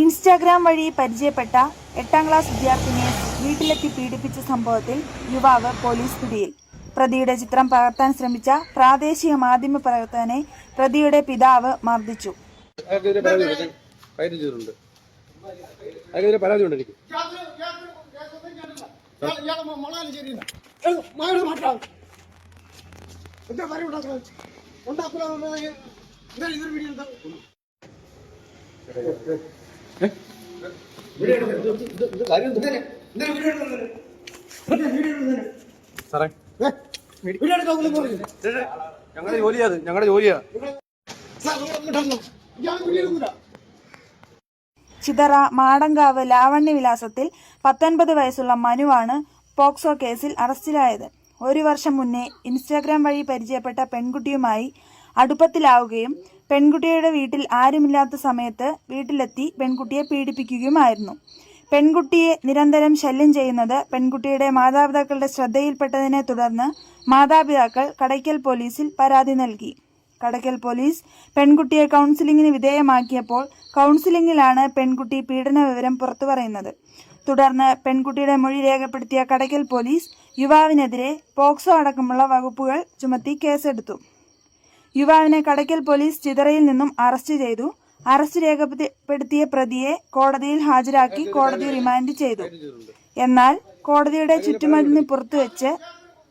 Instagram വഴി പരിചയപ്പെട്ട എട്ടാം ക്ലാസ് വിദ്യാർത്ഥിനിയെ വീട്ടിലെത്തി പീഡിപ്പിച്ച സംഭവത്തിൽ യുവാവ് പോലീസ് പിടിയിൽ. പ്രതിയുടെ ചിത്രം പകർത്താൻ ശ്രമിച്ച പ്രാദേശിക മാധ്യമ പ്രവർത്തകനെ പ്രതിയുടെ പിതാവ് മർദ്ദിച്ചു. അയാൾക്കെതിരെ സാറേ. ഞങ്ങളുടെ ജോലിയാ അത് ഞങ്ങളുടെ ജോലിയാ. ചിതറ മാടങ്കാവ് ലാവണ്യ വിലാസത്തിൽ പത്തൊൻപത് വയസ്സുള്ള മനുവാണ് പോക്സോ കേസിൽ അറസ്റ്റിലായത്. ഒരു വർഷം മുന്നേ ഇൻസ്റ്റാഗ്രാം വഴി പരിചയപ്പെട്ട പെൺകുട്ടിയുമായി അടുപ്പത്തിലാവുകയും പെൺകുട്ടിയുടെ വീട്ടിൽ ആരുമില്ലാത്ത സമയത്ത് വീട്ടിലെത്തി പെൺകുട്ടിയെ പീഡിപ്പിക്കുകയുമായിരുന്നു. പെൺകുട്ടിയെ നിരന്തരം ശല്യം ചെയ്യുന്നത് പെൺകുട്ടിയുടെ മാതാപിതാക്കളുടെ ശ്രദ്ധയിൽപ്പെട്ടതിനെ തുടർന്ന് മാതാപിതാക്കൾ കടയ്ക്കൽ പോലീസിൽ പരാതി നൽകി. കടയ്ക്കൽ പോലീസ് പെൺകുട്ടിയെ കൗൺസിലിംഗിന് വിധേയമാക്കിയപ്പോൾ കൗൺസിലിംഗിലാണ് പെൺകുട്ടി പീഡന വിവരം പുറത്തു പറയുന്നത്. തുടർന്ന് പെൺകുട്ടിയുടെ മൊഴി രേഖപ്പെടുത്തിയ കടയ്ക്കൽ പോലീസ് യുവാവിനെതിരെ പോക്സോ അടക്കമുള്ള വകുപ്പുകൾ ചുമത്തി കേസെടുത്തു. യുവാവിനെ കടയ്ക്കൽ പോലീസ് ചിതറയിൽ നിന്നും അറസ്റ്റ് ചെയ്തു. അറസ്റ്റ് രേഖപ്പെടുത്തിയ പ്രതിയെ കോടതിയിൽ ഹാജരാക്കി കോടതി റിമാൻഡ് ചെയ്തു. എന്നാൽ കോടതിയുടെ ചുറ്റുമതിന് പുറത്തുവെച്ച്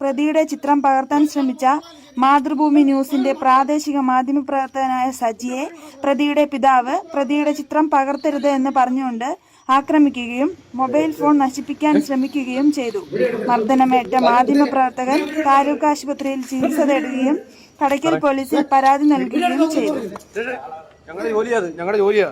പ്രതിയുടെ ചിത്രം പകർത്താൻ ശ്രമിച്ച മാതൃഭൂമി ന്യൂസിന്റെ പ്രാദേശിക മാധ്യമപ്രവർത്തകനായ സജിയെ പ്രതിയുടെ പിതാവ് പ്രതിയുടെ ചിത്രം പകർത്തരുത് എന്ന് പറഞ്ഞുകൊണ്ട് ആക്രമിക്കുകയും മൊബൈൽ ഫോൺ നശിപ്പിക്കാൻ ശ്രമിക്കുകയും ചെയ്തു. മർദ്ദനമേറ്റ മാധ്യമപ്രവർത്തകൻ താലൂക്ക് ആശുപത്രിയിൽ ചികിത്സ തേടുകയും കടയ്ക്കൽ പോലീസിൽ പരാതി നൽകുകയും ചെയ്തു. ഞങ്ങളുടെ ജോലിയാണ് ഞങ്ങളുടെ ജോലിയാ.